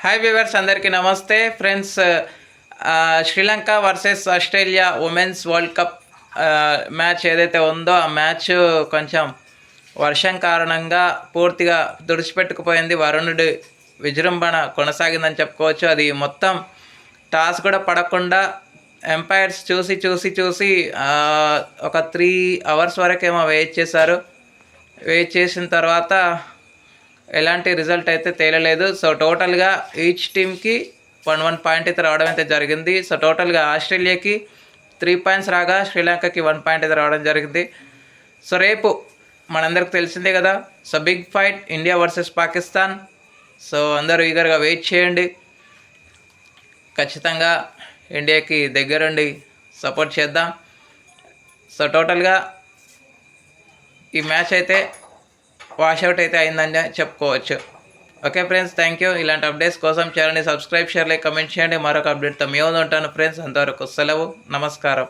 Hi viewers అందరికీ నమస్తే. Friends Sri Lanka versus Australia women's world cup match ఏదైతే ఉందో ఆ మ్యాచ్ కొంచెం వర్షం కారణంగా పూర్తిగా తుడిచిపెట్టుకుపోయింది వరుణుడి విజృంభణ కొనసాగిందని చెప్పుకోవచ్చు. అది మొత్తం టాస్ కూడా పడకుండా ఎంపైర్స్ చూసి చూసి చూసి ఒక త్రీ అవర్స్ వరకేమో వెయిట్ చేశారు. వెయిట్ చేసిన తర్వాత ఎలాంటి రిజల్ట్ అయితే తేలలేదు. సో టోటల్గా ఈచ్ టీమ్కి వన్ వన్ పాయింట్ అయితే రావడం అయితే జరిగింది. సో టోటల్గా ఆస్ట్రేలియాకి త్రీ పాయింట్స్ రాగా శ్రీలంకకి వన్ పాయింట్ అయితే రావడం జరిగింది. సో రేపు మనందరికి తెలిసిందే కదా. So big fight India versus Pakistan so అందరూ ఈగర్గా వెయిట్ చేయండి. ఖచ్చితంగా ఇండియాకి దగ్గరుండి సపోర్ట్ చేద్దాం. సో టోటల్గా ఈ మ్యాచ్ అయితే వాషౌట్ అయితే అయిందని చెప్పుకోవచ్చు. Okay friends thank you. ఇలాంటి అప్డేట్స్ కోసం చేయాలని సబ్స్క్రైబ్ షేర్ లైక్ కమెంట్ చేయండి. మరొక అప్డేట్తో మేము ఉంటాను ఫ్రెండ్స్. అంతవరకు సెలవు నమస్కారం.